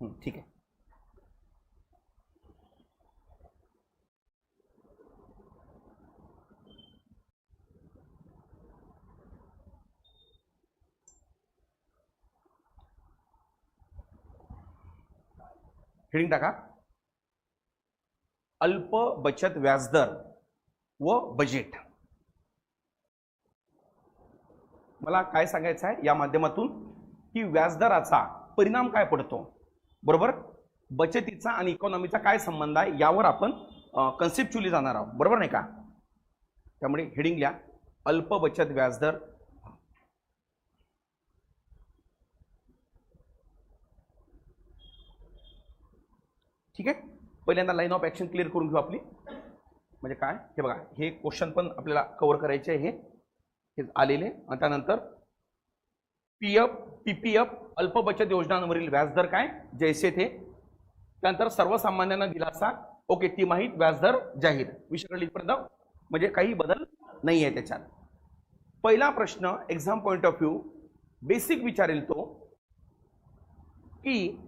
ठीक आहे. हेडिंग टाका. अल्प बचत व्याजदर व बजेट मला काय सांगायचं आहे? या माध्यमातून की व्याजदराचा परिणाम काय पडतो? बरोबर? बचतीचा आणि इकॉनॉमीचा काय संबंध आहे यावर आपण कन्सेप्च्युअली जाणार आहोत. बरोबर नाही का? त्यामुळे हेडिंग लिहा. अल्प बचत व्याजदर. ठीक आहे? पहिल्यांदा लाईन ऑफ ॲक्शन क्लिअर करून घेऊ आपली. म्हणजे काय? हे बघा. हे क्वेश्चन पण आपल्याला कव्हर करायचे आहे. हे हे आलेले. आणि त्यानंतर P F P P F अल्प बचत योजनांवरील व्याजदर काय? जैसे थे. त्यानंतर सर्वसामान्यांना दिलासा. ओके तिमाहीत व्याजदर जाहीर. विषय म्हणजे काही बदल नाही आहे त्याच्यात. पहिला प्रश्न exam point of view basic विचारेल तो की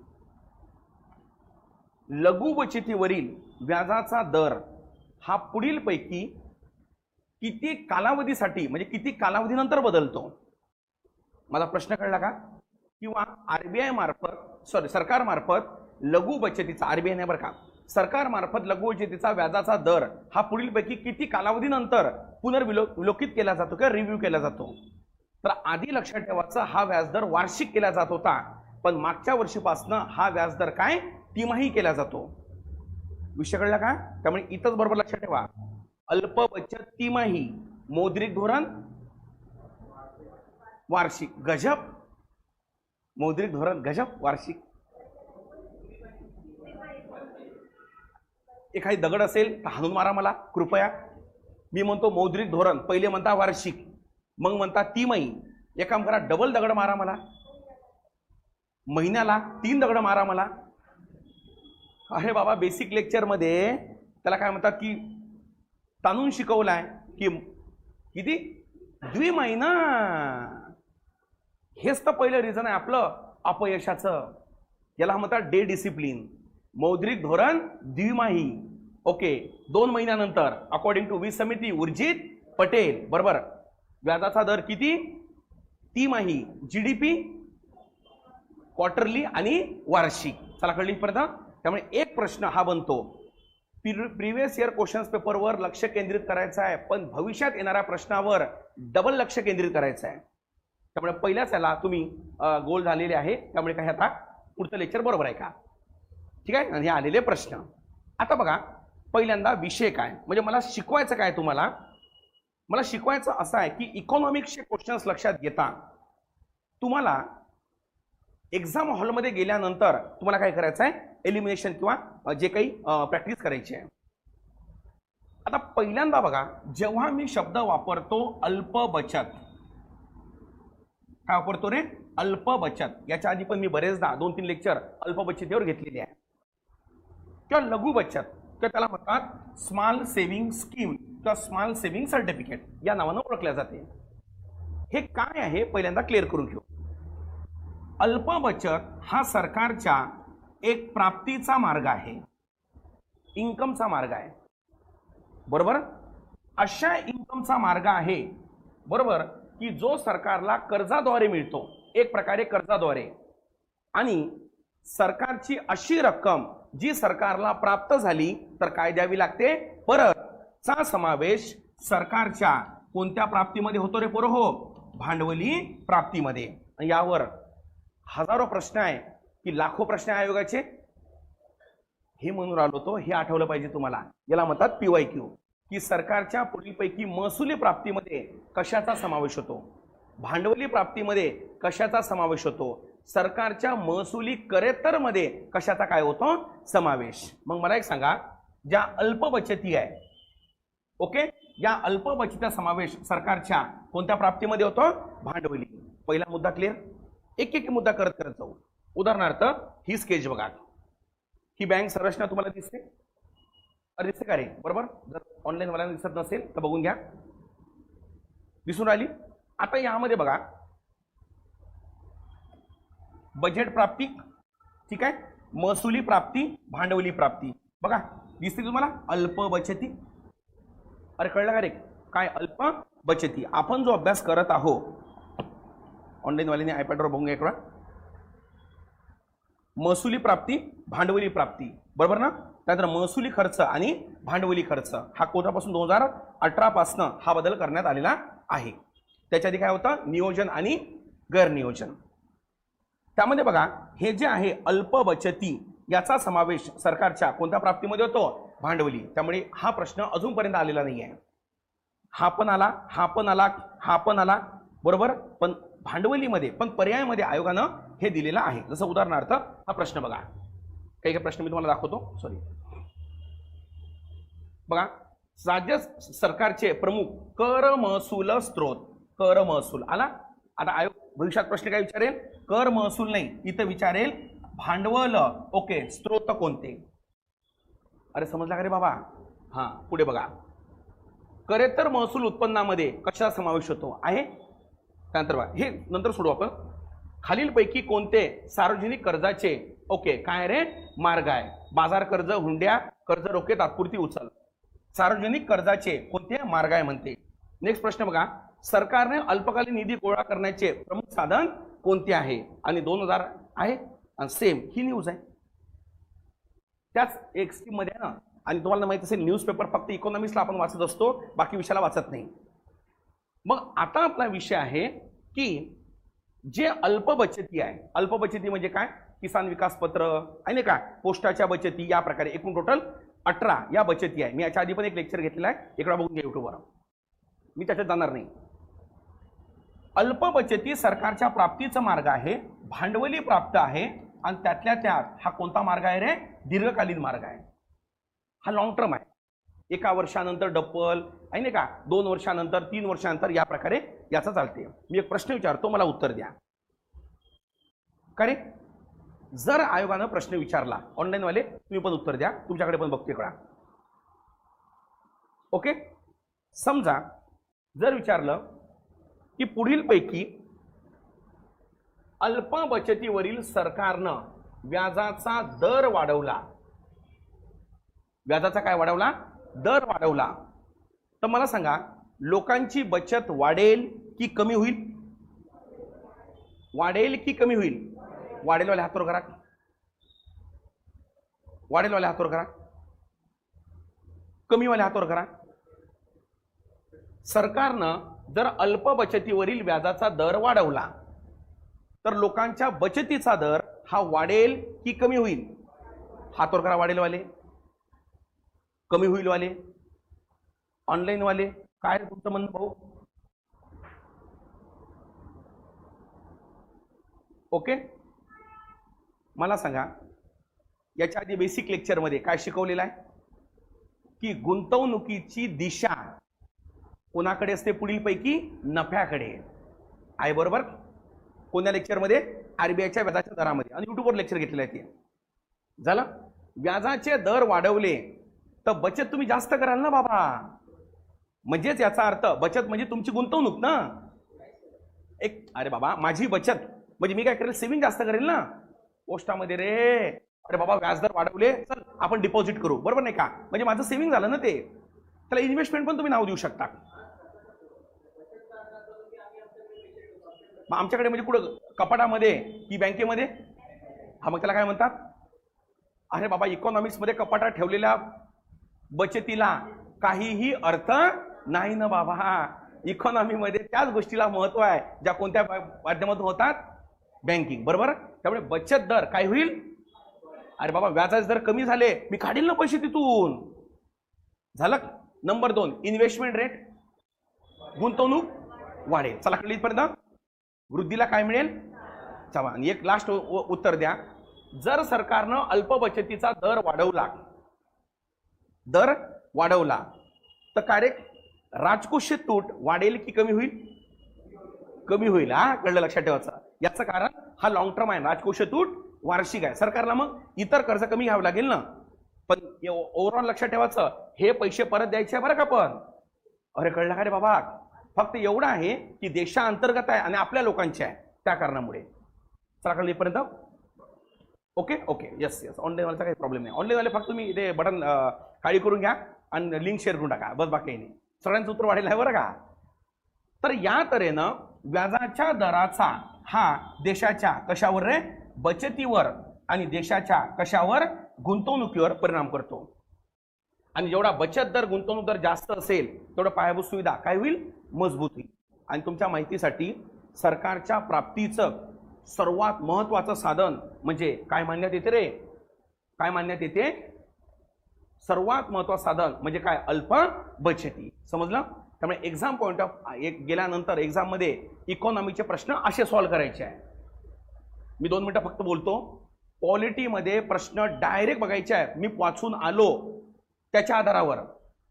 लघु बचतीवरील व्याजाचा दर हा पुढीलपैकी किती कालावधीसाठी म्हणजे किती कालावधीनंतर बदलतो? माझा प्रश्न कळला का? किंवा आरबीआय मार्फत सॉरी सरकार मार्फत लघु बचतीचा आरबीआय नाही बरं का? सरकार मार्फत लघु बचतीचा व्याजाचा दर हा पुढीलपैकी किती कालावधीनंतर पुनर्विलो विलोकित केला जातो किंवा रिव्ह्यू केला जातो? तर आधी लक्षात ठेवायचं हा व्याजदर वार्षिक केला जात होता. पण मागच्या वर्षीपासनं हा व्याजदर काय? तिमाही केला जातो. विषय कळला का? त्यामुळे इथंच बरोबर लक्षात ठेवा. अल्प बचत तिमाही मौद्रिक धोरण वार्षिक गजब मौद्रिक धोरण गजब वार्षिक. एखादी दगड असेल तर हाणून मारा मला कृपया. मी म्हणतो मौद्रिक धोरण पहिले म्हणता वार्षिक मग म्हणता ती तिमाही. एक काम करा डबल दगड मारा मला. महिन्याला तीन दगड मारा मला. अरे बाबा बेसिक लेक्चरमध्ये त्याला काय म्हणतात की ताणून शिकवलाय की किती? द्विमहिना हेच तर पहिलं रिझन आहे आपलं अपयशाचं. याला म्हणतात डे डिसिप्लिन मौद्रिक धोरण द्विमाही. ओके दोन महिन्यानंतर अकॉर्डिंग टू वीज समिती उर्जित पटेल बरोबर? व्याजाचा दर किती? तिमाही जी डी पी क्वार्टरली आणि वार्षिक. चला कळली पर्यंत त्यामुळे एक प्रश्न हा बनतो. प्रिव्हियस इयर क्वेश्चन्स पेपरवर लक्ष केंद्रित करायचं आहे पण भविष्यात येणाऱ्या प्रश्नावर डबल लक्ष केंद्रित करायचं आहे. त्यामुळे पहिल्याच याला तुम्ही गोल झालेले आहे. त्यामुळे काय आता पुढचं लेक्चर बरोबर आहे का? ठीक आहे? आणि हे आलेले प्रश्न. आता बघा पहिल्यांदा विषय काय? म्हणजे मला शिकवायचं काय तुम्हाला? मला शिकवायचं असं आहे की इकॉनॉमिक्सचे क्वेश्चन्स लक्षात घेता. तुम्हाला एक्झाम हॉलमध्ये गेल्यानंतर तुम्हाला काय करायचं आहे? एलिमिनेशन किंवा जे काही प्रॅक्टिस करायची आहे. आता पहिल्यांदा बघा जेव्हा मी शब्द वापरतो अल्प बचत. काय वापरतो रे? अल्प बचत याच्या आधी पण मी बरेचदा दोन तीन लेक्चर अल्प बचतीवर घेतलेले आहे. किंवा लघु बचत किंवा त्याला म्हणतात स्मॉल सेव्हिंग स्कीम किंवा स्मॉल सेव्हिंग सर्टिफिकेट या नावानं ओळखल्या जाते. हे काय आहे? पहिल्यांदा क्लिअर करून घेऊ. अल्प बचत हा सरकारच्या एक प्राप्तीचा मार्ग आहे. इन्कमचा मार्ग आहे. बरोबर? अशा इन्कमचा मार्ग आहे. बरोबर? की जो सरकारला कर्जाद्वारे मिळतो एक प्रकारे कर्जाद्वारे. आणि सरकारची अशी रक्कम जी सरकारला प्राप्त झाली तर काय द्यावी लागते? परत चा समावेश सरकारच्या कोणत्या प्राप्तीमध्ये होतो रे पोरं हो भांडवली प्राप्तीमध्ये. यावर हजारो प्रश्न आहे की लाखो प्रश्न आयोगाचे. हे म्हणून राहिलो तो हे आठवलं पाहिजे तुम्हाला. याला म्हणतात पीवाय क्यू. की सरकारच्या पुढीलपैकी महसुली प्राप्तीमध्ये कशाचा समावेश होतो? भांडवली प्राप्तीमध्ये कशाचा समावेश होतो? सरकारच्या महसुली करेतरमध्ये कशाचा काय होतो? समावेश. मग मला एक सांगा ज्या अल्प बचती आहे ओके? या अल्प बचतीचा समावेश सरकारच्या कोणत्या प्राप्तीमध्ये होतो? भांडवली. पहिला मुद्दा क्लिअर एक एक मुद्दा करत करत जाऊ. उदाहरणार्थ ही स्केच बघा. ही बँक संरचना तुम्हाला दिसते. दिसते का रे बरोबर? जर ऑनलाईन वाल्यांना दिसत नसेल तर बघून घ्या. दिसून राहिली? आता यामध्ये बघा. बजेट प्राप्ती ठीक आहे? महसुली प्राप्ती भांडवली प्राप्ती. बघा दिसते तुम्हाला? अल्प बचती. अरे कळलं का रे? काय अल्प बचती? आपण जो अभ्यास करत आहोत ऑनलाईनवाल्याने आयपॅडवर बघून घ्या महसुली प्राप्ती भांडवली प्राप्ती. बरोबर ना? त्यानंतर महसुली खर्च आणि भांडवली खर्च हा कोटापासून दोन हजार अठरापासनं हा बदल करण्यात आलेला आहे. त्याच्या आधी काय होतं? नियोजन आणि गैरनियोजन. त्यामध्ये बघा हे जे आहे अल्प बचती याचा समावेश सरकारच्या कोणत्या प्राप्तीमध्ये होतो? भांडवली. त्यामुळे हा प्रश्न अजूनपर्यंत आलेला नाही आहे हा पण आला हा पण आला हा पण आला बरोबर? पण भांडवलीमध्ये पण पर्यायामध्ये आयोगानं हे दिलेलं आहे. जसं उदाहरणार्थ हा प्रश्न बघा. काही काही प्रश्न मी तुम्हाला दाखवतो. सॉरी बघा राज्य सरकारचे प्रमुख कर महसूल स्त्रोत कर महसूल. आला? आता आयोग भविष्यात प्रश्न काय विचारेल? कर महसूल नाही इथं विचारेल भांडवल. ओके स्त्रोत कोणते? अरे समजला का रे बाबा? हा पुढे बघा. करेतर महसूल उत्पन्नामध्ये कशा समावेश होतो? आहे? त्यानंतर बघा हे नंतर सोडू आपण. खालीलपैकी कोणते सार्वजनिक कर्जाचे ओके काय रे? मार्ग आहे. बाजार कर्ज हुंड्या कर्ज रोखे तात्पुरती उचल. सार्वजनिक कर्जाचे कोणते मार्ग आहे म्हणते? नेक्स्ट प्रश्न बघा. सरकारने अल्पकालीन निधी गोळा करण्याचे प्रमुख साधन कोणते आहे? आणि दोन हजार आहे? आणि सेम ही न्यूज आहे. त्याच एक स्कीममध्ये आहे ना आणि तुम्हाला माहिती असेल न्यूजपेपर फक्त इकॉनॉमिक्सला आपण वाचत असतो बाकी विषयाला वाचत नाही. मग आता आपला विषय आहे की जे अल्प बचती आहे अल्प बचती म्हणजे काय? किसान विकास पत्र आहे ना का? पोस्टाच्या बचती या प्रकारे एकूण टोटल अठरा या बचती आहे. मी याच्या आधी पण एक लेक्चर घेतलेला आहे. इकडे बघून घ्या युट्यूबवर मी त्याच्यात जाणार नाही. अल्प बचती सरकारच्या प्राप्तीचा मार्ग आहे भांडवली प्राप्त आहे आणि त्यातल्या त्यात हा कोणता मार्ग आहे रे? दीर्घकालीन मार्ग आहे. हा लॉंग टर्म आहे. एका वर्षानंतर डप्पल आहे नाही का? दोन वर्षानंतर तीन वर्षानंतर या प्रकारे याचा चालते मी एक प्रश्न विचारतो मला उत्तर द्या. का रे जर आयोगानं प्रश्न विचारला ऑनलाईनवाले तुम्ही पण उत्तर द्या तुमच्याकडे पण बघते कळा. ओके? समजा जर विचारलं की पुढीलपैकी अल्प बचतीवरील सरकारनं व्याजाचा दर वाढवला. व्याजाचा काय वाढवला? दर वाढवला. तर मला सांगा लोकांची बचत वाढेल की कमी होईल? वाढेल की कमी होईल? वाढेल वाले करा वाढेल वाले करा कमी वाले हातवर करा सरकारनं जर अल्प बचतीवरील व्याजाचा दर वाढवला तर लोकांच्या बचतीचा दर हा वाढेल की कमी होईल? हातवर करा वाढेल वाले कमी होईल वाले ऑनलाईन वाले काय तुमचं म्हणणं भाऊ? ओके? मला सांगा याच्या आधी बेसिक लेक्चरमध्ये काय शिकवलेलं आहे? की गुंतवणुकीची दिशा कोणाकडे असते? पुढीलपैकी नफ्याकडे. आहे बरोबर? कोणत्या लेक्चरमध्ये आरबीआयच्या व्याजाच्या दरामध्ये. आणि युट्यूबवर लेक्चर घेतलेलं आहे ते. झालं? व्याजाचे दर वाढवले तर बचत तुम्ही जास्त कराल ना बाबा. म्हणजेच याचा अर्थ बचत म्हणजे तुमची गुंतवणूक ना? एक अरे बाबा माझी बचत. म्हणजे मी काय करेल? सेविंग जास्त करेल ना? पोस्टामध्ये रे. अरे बाबा व्याजदर वाढवले. चल आपण डिपॉझिट करू. बरोबर नाही का? म्हणजे माझं सेव्हिंग झालं ना ते. त्याला इन्व्हेस्टमेंट पण तुम्ही नाव देऊ शकता. मग आमच्याकडे म्हणजे कुठं? कपाटामध्ये की बँकेमध्ये? हा मग त्याला काय म्हणतात? अरे बाबा इकॉनॉमिक्समध्ये कपाटात ठेवलेल्या बचतीला काहीही अर्थ नाही ना बाबा. इकॉनॉमीमध्ये त्याच गोष्टीला महत्त्व आहे. ज्या कोणत्या माध्यमातून होतात? बँकिंग बरोबर? त्यामुळे बचत दर काय होईल? अरे बाबा व्याजाचे दर कमी झाले मी काढील ना पैसे तिथून? झालं? नंबर दोन इन्व्हेस्टमेंट रेट गुंतवणूक वाढेल. चला कळली इथपर्यंत? वृद्धीला काय मिळेल? चला आणि एक लास्ट उत्तर द्या. जर सरकारनं अल्प बचतीचा दर वाढवला दर वाढवला तर काय रे? राजकोषीय तूट वाढेल की कमी होईल? कमी होईल हा? कळलं लक्षात ठेवायचं. याचं कारण हा लॉंग टर्म आहे. राजकोष तूट वार्षिक आहे. सरकारला मग इतर कर्ज कमी घ्यावं लागेल ना? पण ओव्हरऑल लक्षात ठेवायचं हे पैसे परत द्यायचे आहे बरं का पण. अरे कळलं का रे बाबा? फक्त एवढं आहे की देशाअंतर्गत आहे आणि आपल्या लोकांचे आहे त्या कारणामुळे. चला कळलं इथपर्यंत? ओके? ओके. येस येस ऑनलाईनवाल्याचा काही प्रॉब्लेम नाही. ऑनलाईनवाले फक्त तुम्ही ते बटन काळी करून घ्या आणि लिंक शेअर करून टाका. बस बाकी नाही. सगळ्यांचं उत्तर वाढेल आहे बरं का? तर या तऱ्हेनं व्याजाच्या दराचा हा देशाच्या कशावर रे? बचतीवर आणि देशाच्या कशावर? गुंतवणुकीवर परिणाम करतो. आणि जेवढा बचत दर गुंतवणूक दर जास्त असेल तेवढं पायाभूत सुविधा काय होईल? मजबूत होईल. आणि तुमच्या माहितीसाठी सरकारच्या प्राप्तीचं सर्वात महत्वाचं साधन म्हणजे काय मानण्यात येते रे? काय मानण्यात येते? सर्वात महत्वाचं साधन म्हणजे काय? अल्प बचती. समजलं? त्यामुळे एक्झाम पॉईंट ऑफ एक गेल्यानंतर एक्झाममध्ये इकॉनॉमीचे प्रश्न असे सॉल्व्ह करायचे आहे मी दोन मिनटं फक्त बोलतो. पॉलिटीमध्ये प्रश्न डायरेक्ट बघायचे आहे मी वाचून आलो त्याच्या आधारावर.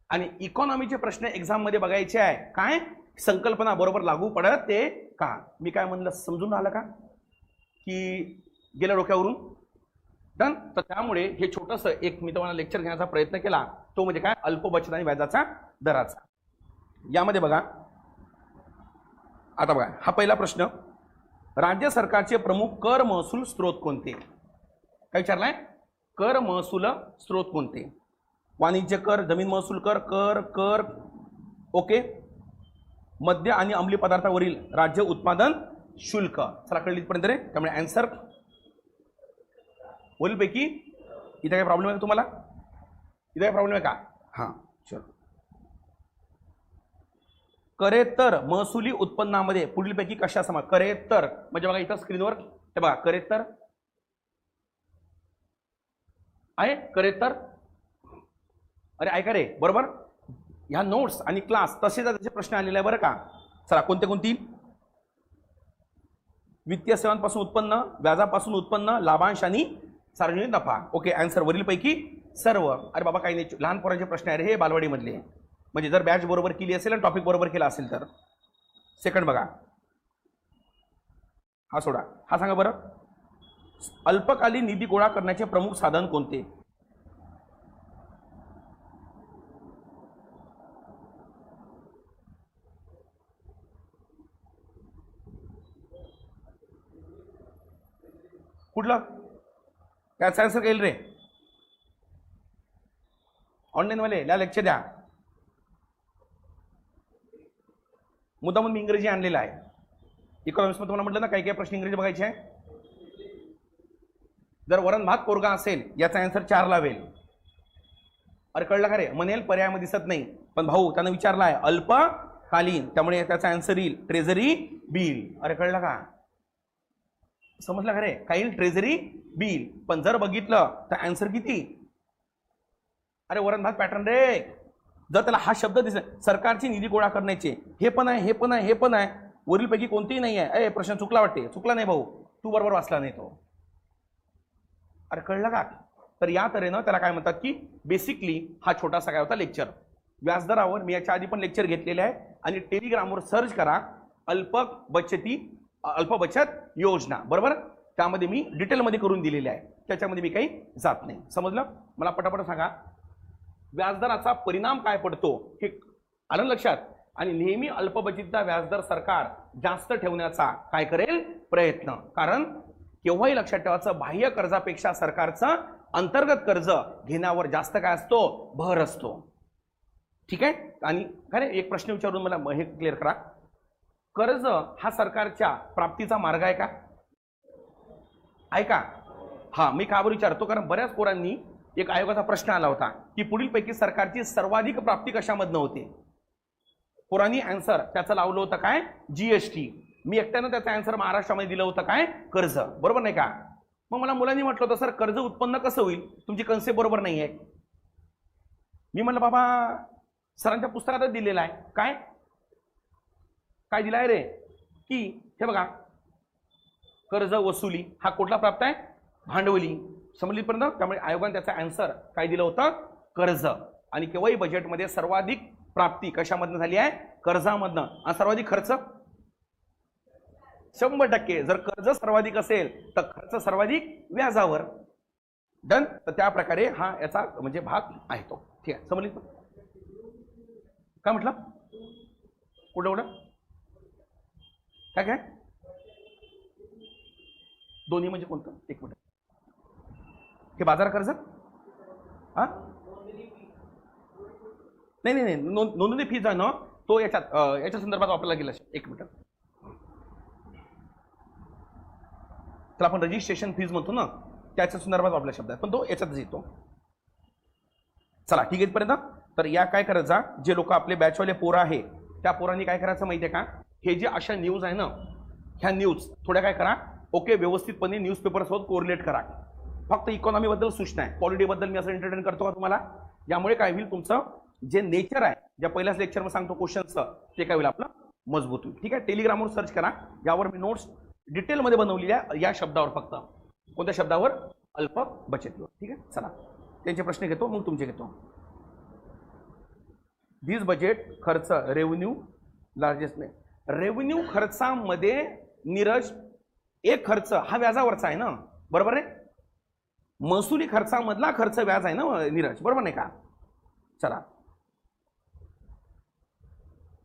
आणि इकॉनॉमीचे प्रश्न एक्झाममध्ये बघायचे आहे काय? संकल्पना बरोबर लागू पडत ते का? मी काय म्हणलं समजून आलं का? की गेल्या डोक्यावरून? डन तर त्यामुळे हे छोटंसं एक मी तुम्हाला लेक्चर घेण्याचा प्रयत्न केला. तो म्हणजे काय? अल्प बचत आणि व्याजाचा दराचा. यामध्ये बघा. आता बघा हा पहिला प्रश्न. राज्य सरकारचे प्रमुख कर महसूल स्रोत कोणते? काय विचारलाय? कर महसूल स्रोत कोणते? वाणिज्य कर जमीन महसूल कर कर कर. ओके. मद्य आणि अंमली पदार्थावरील राज्य उत्पादन शुल्क. चला कळली इथपर्यंत रे? त्यामुळे अँसर वरीलपैकी इथे काही प्रॉब्लेम आहे का तुम्हाला? इथे काही प्रॉब्लेम आहे का? हां चलो करेत्तर महसुली उत्पन्नामध्ये पुढीलपैकी कशा समा करेत्तर म्हणजे बघा इथं स्क्रीनवर ते बघा करेत्तर आहे? करे तर. अरे ऐका रे बरोबर? ह्या नोट्स आणि क्लास तसे त्याचे प्रश्न आलेले आहे बरं का? चला कोणते कोणती? वित्तीय सेवांपासून उत्पन्न व्याजापासून उत्पन्न लाभांश आणि सार्वजनिक नफा. ओके आन्सर वरीलपैकी सर्व. अरे बाबा काही नाही. लहान पोरांचे प्रश्न आहे रे हे बालवाडीमधले. म्हणजे जर बॅच बरोबर केली असेल आणि टॉपिक बरोबर केला असेल तर. सेकंड बघा. हा सोडा. हा सांगा बरं. अल्पकालीन निधी गोळा करण्याचे प्रमुख साधन कोणते? कुठलं? त्याचा आन्सर येईल रे ऑनलाईनवाले ला लेक्चर द्या. मुद्दामून मी इंग्रजी आणलेला आहे. इकॉनॉमिक्समध्ये तुम्हाला म्हटलं ना काही काही प्रश्न इंग्रजी बघायचे आहे. जर वरण भात पोरगा असेल याचा आन्सर चार लावेल अरे कळलं का रे? म्हणेल पर्यायामध्ये दिसत नाही. पण भाऊ त्यानं विचारला आहे अल्पकालीन. त्यामुळे त्याचा अँसर येईल. ट्रेझरी बिल अरे कळलं का? समजलं का रे? काही येईल? ट्रेझरी बिल पण जर बघितलं तर आन्सर किती? अरे वरण भात पॅटर्न रे. जर त्याला हा शब्द दिसला सरकारची निधी गोळा करण्याचे हे पण आहे हे पण आहे हे पण आहे वरीलपैकी कोणतेही नाही आहे. अरे प्रश्न चुकला वाटते. चुकला नाही भाऊ. तू बरोबर वाचला नाही तो. अरे कळलं का? तर या तऱ्हेनं त्याला काय म्हणतात की बेसिकली हा छोटासा काय होता लेक्चर व्याजदरावर मी याच्या आधी पण लेक्चर घेतलेले आहे. आणि टेलिग्रामवर सर्च करा अल्प बचती अल्प बचत योजना. बरोबर? त्यामध्ये मी डिटेलमध्ये करून दिलेले आहे. त्याच्यामध्ये मी काही जात नाही. समजलं? मला पटापट सांगा. व्याजदराचा परिणाम काय पडतो हे आलं लक्षात? आणि नेहमी अल्पबचतीचा व्याजदर सरकार जास्त ठेवण्याचा काय करेल? प्रयत्न. कारण केव्हाही लक्षात ठेवायचं बाह्य कर्जापेक्षा सरकारचं अंतर्गत कर्ज घेण्यावर जास्त काय असतो? भर असतो. ठीक आहे? आणि काय एक प्रश्न विचारून मला हे क्लिअर करा. कर्ज हा सरकारच्या प्राप्तीचा मार्ग आहे का? ऐका. हा मी का बरं विचारतो? कारण बऱ्याच पोरांनी एक आयोगाचा प्रश्न आला होता की पुढीलपैकी सरकारची सर्वाधिक प्राप्ती कशामधनं होते? पोरांनी अँसर त्याचं लावलं होतं काय? जीएसटी मी एकट्यानं त्याचं आन्सर महाराष्ट्रामध्ये दिलं होतं काय? कर्ज. बरोबर नाही का? मग मला मुलांनी म्हटलं होतं सर कर्ज उत्पन्न कसं होईल? तुमची कन्सेप्ट बरोबर नाही आहे मी म्हटलं बाबा सरांच्या पुस्तकातच दिलेलं आहे. काय? काय दिलं आहे रे? की हे बघा कर्ज वसुली हा कुठला प्राप्त आहे? भांडवली. समजलीपर्यंत त्यामुळे आयोगाने त्याचा आन्सर काय दिलं होतं? कर्ज. आणि केव्हाही बजेटमध्ये सर्वाधिक प्राप्ती कशामधनं झाली आहे? कर्जामधनं. आणि सर्वाधिक खर्च? शंभर टक्के. जर कर्ज सर्वाधिक असेल तर खर्च सर्वाधिक व्याजावर. डन तर त्या प्रकारे हा याचा म्हणजे भाग आहे तो. ठीक आहे. समजली? काय म्हटलं? कुठं कुठं? काय काय? दोन्ही म्हणजे कोणतं? एक मिनिट. हे बाजार कर्ज हा? नाही नाही नाही. नोंद नोंदणी फीज आहे ना तो याच्यात याच्या संदर्भात वापरला गेला एक मिनिट. तर आपण रजिस्ट्रेशन फीज म्हणतो ना त्याच्या संदर्भात वापरला शब्द आहे. पण तो याच्यातच येतो. चला ठीक आहे पर्यंत तर या काय करायचा जे लोक आपले बॅचवाले पोरं आहे त्या पोरांनी काय करायचं माहिती आहे का? हे जे अशा न्यूज आहे ना ह्या न्यूज थोड्या काय करा. ओके व्यवस्थितपणे न्यूजपेपरसोबत कोरिलेट करा. फक्त इकॉनॉमीबद्दल सूचना आहे. पॉलिटीबद्दल मी असं एंटरटेन करतो का तुम्हाला? यामुळे काय होईल तुमचं जे नेचर आहे ज्या पहिल्याच लेक्चरमध्ये सांगतो क्वेश्चनचं ते काय होईल आपलं? मजबूत होईल. ठीक आहे? टेलिग्रामवर सर्च करा. यावर मी नोट्स डिटेलमध्ये बनवलेल्या या शब्दावर फक्त. कोणत्या शब्दावर? अल्प बचत ठीक आहे? चला. त्यांचे प्रश्न घेतो मग तुमचे घेतो. वीज बजेट खर्च रेव्हन्यू लार्जेस्ट नाही. रेव्हन्यू खर्चामध्ये नीरज एक खर्च हा व्याजावरचा आहे ना? बरोबर आहे? महसुली खर्चामधला खर्च व्याज आहे ना नीरज? बरोबर नाही का? चला.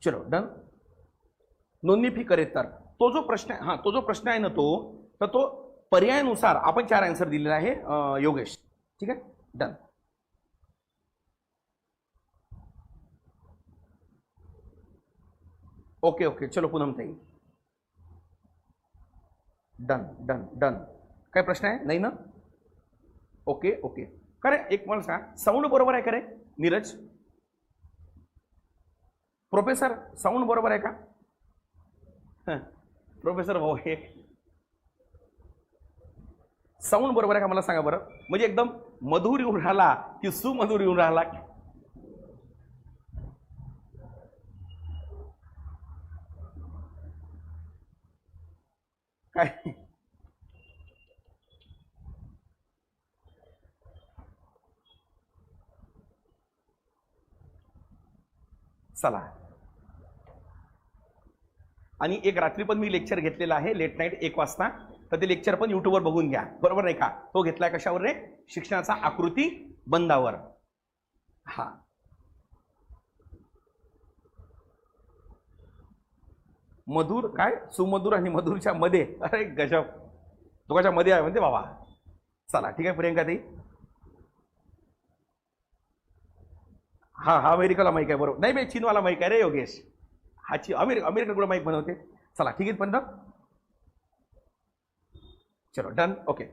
चलो डन नोंदणी फी करेत तर. तो जो प्रश्न आहे हा तो जो प्रश्न आहे ना तो तर तो पर्यायानुसार आपण चार आन्सर दिलेला आहे योगेश. ठीक आहे? Done okay okay. चलो पूनम ताई डन डन डन काय प्रश्न आहे? नाही ना? Okay okay. खरं रे एक मला सांग साऊंड बरोबर आहे का रे नीरज? प्रोफेसर साऊंड बरोबर आहे का? प्रोफेसर भाऊ हे. साऊंड बरोबर आहे का मला सांगा बरं? म्हणजे एकदम मधुर येऊन राहिला की सुमधुर येऊन राहिला. काय? चला. आणि एक रात्री पण मी लेक्चर घेतलेला आहे लेट नाईट एक वाजता. तर ते लेक्चर पण युट्यूबवर बघून घ्या. बरोबर नाही का? तो घेतलाय कशावर रे? शिक्षणाचा आकृती बंदावर. हा. मधुर काय? सुमधुर आणि मधुरच्या मध्ये. अरे गजब. दोघांच्या मध्ये आहे म्हणते बाबा. चला ठीक आहे प्रियंका ताई? हा हा अमेरिकाला माईक आहे बरोबर. नाही बाई चीनवाला माईक आहे रे योगेश. हा ची अमेरिका कुठं माईक बनवते? चला ठीक आहे पण चलो डन ओके